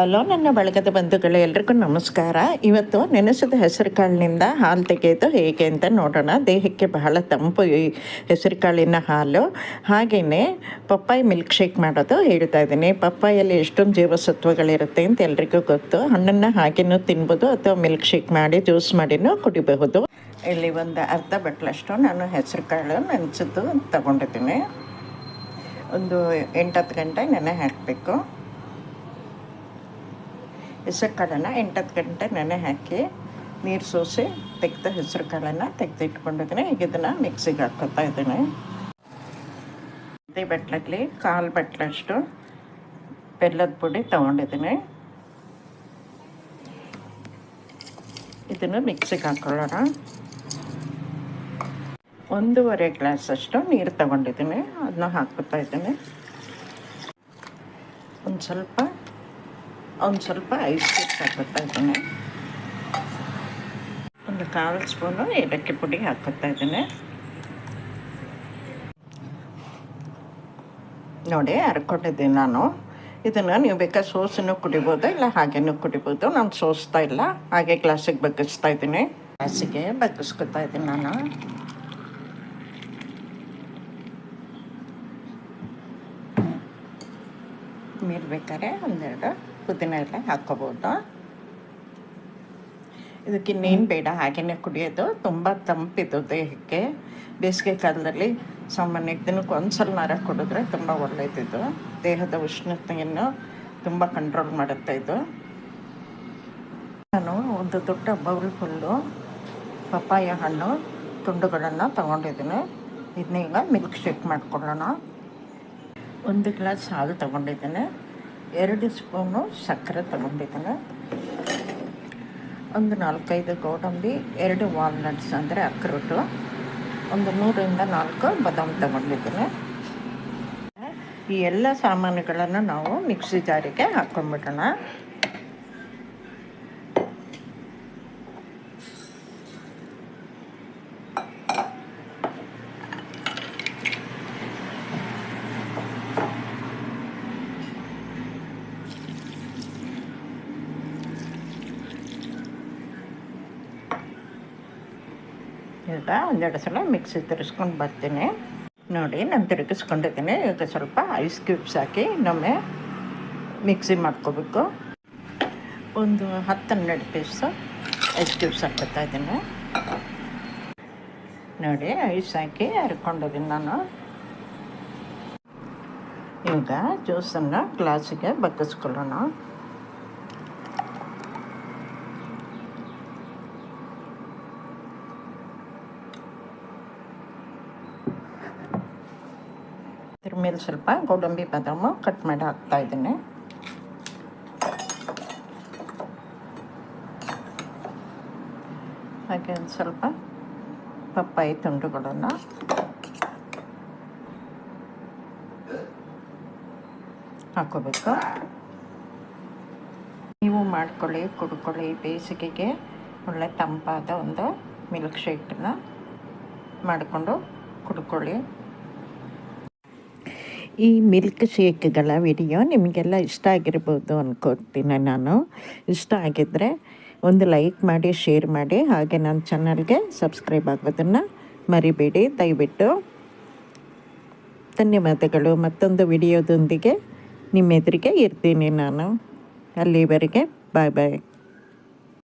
Hello, ನನ್ನ ಬಳಗದ ಬಂಧುಗಳು ಎಲ್ರಿಗೂ ನಮಸ್ಕಾರ. ಇವತ್ತು ನೆನೆಸಿದ ಹೆಸರು ಕಾಳಿನಿಂದ ಹಾಲು ತೆಗೆಯೋದು ಹೇಗೆ ಅಂತ ನೋಡೋಣ. ದೇಹಕ್ಕೆ ಬಹಳ ತಂಪು ಹೆಸರು ಕಾಳಿನ ಹಾಲು. ಹಾಗೆಯೇ ಪಪ್ಪಾಯಿ ಮಿಲ್ಕ್ ಶೇಕ್ ಮಾಡೋದು ಹೇಳ್ತಾ ಇದ್ದೀನಿ. ಪಪ್ಪಾಯಲ್ಲಿ ಎಷ್ಟೊಂದು ಜೀವಸತ್ವಗಳಿರುತ್ತೆ ಅಂತ ಎಲ್ರಿಗೂ ಗೊತ್ತು. ಹಣ್ಣನ್ನು ಹಾಗೇನೂ ತಿನ್ಬೋದು ಅಥವಾ ಮಿಲ್ಕ್ ಶೇಕ್ ಮಾಡಿ, ಜ್ಯೂಸ್ ಮಾಡಿನೂ ಕುಡಿಬಹುದು. ಇಲ್ಲಿ ಒಂದು ಅರ್ಧ ಬಟ್ಲಷ್ಟು ನಾನು ಹೆಸರು ಕಾಳು ನೆನೆಸಿದ್ದು ತಗೊಂಡಿದ್ದೀನಿ. ಒಂದು ಎಂಟತ್ತು ಗಂಟೆ ನೆನೆ ಹಾಕಬೇಕು. ಹೆಸರು ಕಾಳನ್ನು ಎಂಟತ್ತು ಗಂಟೆ ನೆನೆ ಹಾಕಿ ನೀರು ಸೋಸಿ ತೆಗೆದ ಹೆಸರು ಕಾಳನ್ನು ತೆಗೆದು ಇಟ್ಕೊಂಡಿದ್ದೀನಿ ಈಗ ಇದನ್ನು ಮಿಕ್ಸಿಗೆ ಹಾಕೋತಾ ಇದ್ದೀನಿ. ಮುದ್ದೆ ಬಟ್ಲಲ್ಲಿ ಕಾಲು ಬಟ್ಲಷ್ಟು ಬೆಲ್ಲದ ಪುಡಿ ತೊಗೊಂಡಿದ್ದೀನಿ. ಇದನ್ನು ಮಿಕ್ಸಿಗೆ ಹಾಕೊಳ್ಳೋಣ. ಒಂದೂವರೆ ಗ್ಲಾಸಷ್ಟು ನೀರು ತಗೊಂಡಿದ್ದೀನಿ. ಅದನ್ನ ಹಾಕ್ಕೊತಾ ಇದ್ದೀನಿ. ಒಂದು ಸ್ವಲ್ಪ ಒಂದು ಸ್ವಲ್ಪ ಐಸ್ ಕ್ಯೂಬ್ಸ್ ಹಾಕೋತಾ ಇದ್ದೀನಿ. ಒಂದು ಕಾಲು ಸ್ಪೂನು ಏಲಕ್ಕಿ ಪುಡಿ ಹಾಕೋತಾ ಇದ್ದೀನಿ. ನೋಡಿ ಹರ್ಕೊಂಡಿದ್ದೀನಿ ನಾನು. ಇದನ್ನು ನೀವು ಬೇಕಾದ್ರೆ ಸೋಸನ್ನು ಕುಡಿಬೋದು, ಇಲ್ಲ ಹಾಗೇನೂ ಕುಡಿಬೋದು. ನಾನು ಸೋಸ್ತಾ ಇಲ್ಲ, ಹಾಗೆ ಗ್ಲಾಸಿಗೆ ಬಗ್ಗಿಸ್ತಾ ಇದ್ದೀನಿ. ಗ್ಲಾಸಿಗೆ ಬಗ್ಗಿಸ್ಕೊತಾ ಇದ್ದೀನಿ ನಾನು. ನೀರು ಬೇಕಾದ್ರೆ ಒಂದೆರಡು ಪುದೀನ ಎಲ್ಲ ಹಾಕ್ಕೋಬೋದು. ಇದಕ್ಕೆ ಇನ್ನೇನು ಬೇಡ ಹಾಗೆಯೇ ಕುಡಿಯೋದು. ತುಂಬ ತಂಪಿದು ದೇಹಕ್ಕೆ. ಬೇಸಿಗೆ ಕಾಲದಲ್ಲಿ ಸಾಮಾನ್ಯ ದಿನಕ್ಕೆ ಒಂದು ಸಲ ನರ ಕುಡಿದ್ರೆ ತುಂಬ ಒಳ್ಳೆಯದಿದು ದೇಹದ ಉಷ್ಣತೆಯನ್ನು ತುಂಬ ಕಂಟ್ರೋಲ್ ಮಾಡುತ್ತೆ ಇದು. ನಾನು ಒಂದು ದೊಡ್ಡ ಬೌಲ್ ಫುಲ್ಲು ಪಪ್ಪಾಯ ಹಣ್ಣು, ತುಂಡುಗಳನ್ನು ತಗೊಂಡಿದ್ದೀನಿ. ಇದನ್ನ ಈಗ ಮಿಲ್ಕ್ ಶೇಕ್ ಮಾಡ್ಕೊಳ್ಳೋಣ. ಒಂದು ಗ್ಲಾಸ್ ಹಾಲು ತೊಗೊಂಡಿದ್ದೇನೆ. ಎರಡು ಸ್ಪೂನು ಸಕ್ಕರೆ ತೊಗೊಂಡಿದ್ದೇನೆ. ಒಂದು ನಾಲ್ಕೈದು ಗೋಡಂಬಿ, ಎರಡು ವಾಲ್ನಟ್ಸ್ ಅಂದರೆ ಅಕ್ರೋಟು, ಒಂದು ಮೂರರಿಂದ ನಾಲ್ಕು ಬಾದಾಮಿ ತಗೊಂಡಿದ್ದೇನೆ. ಈ ಎಲ್ಲ ಸಾಮಾನುಗಳನ್ನು ನಾವು ಮಿಕ್ಸಿ ಜಾರಿಗೆ ಹಾಕ್ಕೊಂಡ್ಬಿಡೋಣ ಈಗ ಒಂದೆರಡು ಸಲ ಮಿಕ್ಸಿ ತಿರ್ಸ್ಕೊಂಡು ಬರ್ತೀನಿ. ನೋಡಿ, ನಾನು ತಿರುಗಿಸ್ಕೊಂಡಿದ್ದೀನಿ. ಈಗ ಸ್ವಲ್ಪ ಐಸ್ ಕ್ಯೂಬ್ಸ್ ಹಾಕಿ ಇನ್ನೊಮ್ಮೆ ಮಿಕ್ಸಿ ಮಾಡ್ಕೋಬೇಕು. ಒಂದು ಹತ್ತು ಹನ್ನೆರಡು ಪೀಸು ಐಸ್ ಕ್ಯೂಬ್ಸ್ ಹಾಕೋತಾ ಇದ್ದೀನಿ. ನೋಡಿ ಐಸ್ ಹಾಕಿ ಹರ್ಕೊಂಡಿದ್ದೀನಿ ನಾನು. ಈಗ ಜ್ಯೂಸನ್ನು ಗ್ಲಾಸಿಗೆ ಬಗ್ಗಿಸ್ಕೊಳ್ಳೋಣ. ಇದ್ರ ಮೇಲೆ ಸ್ವಲ್ಪ ಗೋಡಂಬಿ ಬಾದಾಮು ಕಟ್ ಮಾಡಿ ಹಾಕ್ತಾ ಇದ್ದೀನಿ. ಹಾಗೆ ಒಂದು ಸ್ವಲ್ಪ ಪಪ್ಪಾಯಿ ತುಂಡುಗಳನ್ನು. ಹಾಕೋಬೇಕು. ನೀವು ಮಾಡ್ಕೊಳ್ಳಿ, ಕುಡ್ಕೊಳ್ಳಿ ಬೇಸಿಗೆಗೆ ಒಳ್ಳೆ ತಂಪಾದ ಒಂದು ಮಿಲ್ಕ್ ಶೇಕನ್ನ ಮಾಡಿಕೊಂಡು ಕುಡ್ಕೊಳ್ಳಿ. ಈ ಮಿಲ್ಕ್ ಶೇಕ್ಗಳ ವಿಡಿಯೋ ನಿಮಗೆಲ್ಲ ಇಷ್ಟ ಆಗಿರ್ಬೋದು ಅಂದ್ಕೋತೀನಿ ನಾನು. ಇಷ್ಟ ಆಗಿದ್ದರೆ ಒಂದು ಲೈಕ್ ಮಾಡಿ, ಶೇರ್ ಮಾಡಿ, ಹಾಗೆ ನನ್ನ ಚಾನಲ್ಗೆ ಸಬ್ಸ್ಕ್ರೈಬ್ ಆಗೋದನ್ನು ಮರಿಬೇಡಿ. ದಯವಿಟ್ಟು ಧನ್ಯವಾದಗಳು. ಮತ್ತೊಂದು ವಿಡಿಯೋದೊಂದಿಗೆ ನಿಮ್ಮೆದುರಿಗೆ ಇರ್ತೀನಿ ನಾನು. ಅಲ್ಲಿವರೆಗೆ ಬಾಯ್ ಬಾಯ್.